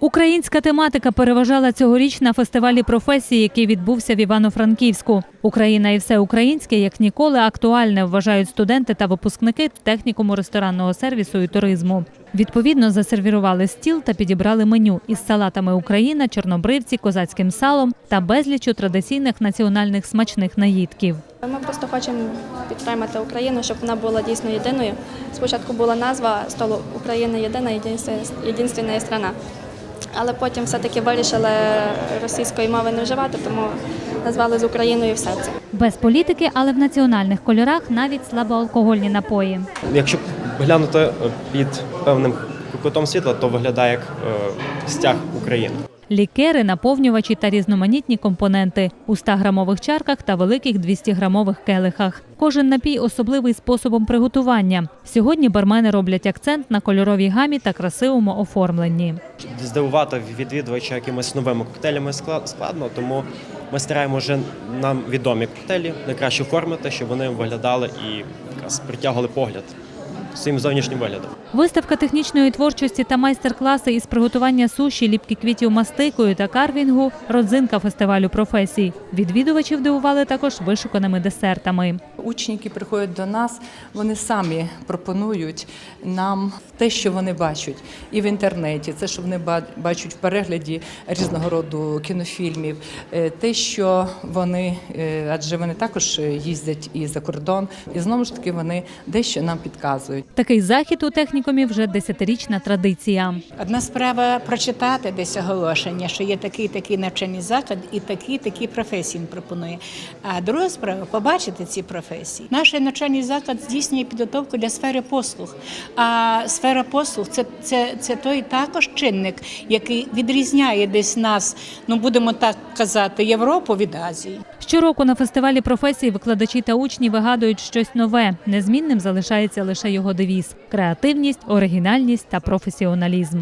Українська тематика переважала цьогоріч на фестивалі професії, який відбувся в Івано-Франківську. Україна і все українське як ніколи актуальне, вважають студенти та випускники технікуму ресторанного сервісу і туризму. Відповідно, засервірували стіл та підібрали меню із салатами Україна, чорнобривці, козацьким салом та безліччю традиційних національних смачних наїдків. Ми просто хочемо підтримати Україну, щоб вона була дійсно єдиною. Спочатку була назва столу Україна єдина, єдинственна страна. Але потім все-таки вирішили російської мови не вживати, тому назвали з Україною все це. Без політики, але в національних кольорах навіть слабоалкогольні напої. Якщо глянути е, під певним кутом світла, то виглядає як е, стяг України. Лікери, наповнювачі та різноманітні компоненти у 100-грамових чарках та великих 200-грамових келихах. Кожен напій особливий способом приготування. Сьогодні бармени роблять акцент на кольоровій гамі та красивому оформленні. Здивувати відвідувача якимись новими коктейлями скла- складно, тому ми стараємося вже нам відомі коктейлі найкраще оформити, щоб вони виглядали і якраз притягували погляд своїм зовнішнім виглядом. Виставка технічної творчості та майстер-класи із приготування суші, ліпки квітів мастикою та карвінгу – родзинка фестивалю професій. Відвідувачів дивували також вишуканими десертами. Учні, які приходять до нас, вони самі пропонують нам те, що вони бачать, і в інтернеті, це що вони бачать в перегляді різного роду кінофільмів, е, те, що вони, е, адже вони також їздять і за кордон, і знову ж таки вони дещо нам підказують. Такий захід у технікумі вже десятирічна традиція. Одна справа прочитати десь оголошення, що є такий такий навчальний заклад і такі такі професії він пропонує. А друга справа побачити ці професії. Наш навчальний заклад здійснює підготовку для сфери послуг. А сфера послуг це, це, це той також чинник, який відрізняє десь нас, ну будемо так казати, Європу від Азії. Щороку на фестивалі професій викладачі та учні вигадують щось нове. Незмінним залишається лише його девіз – креативність, оригінальність та професіоналізм.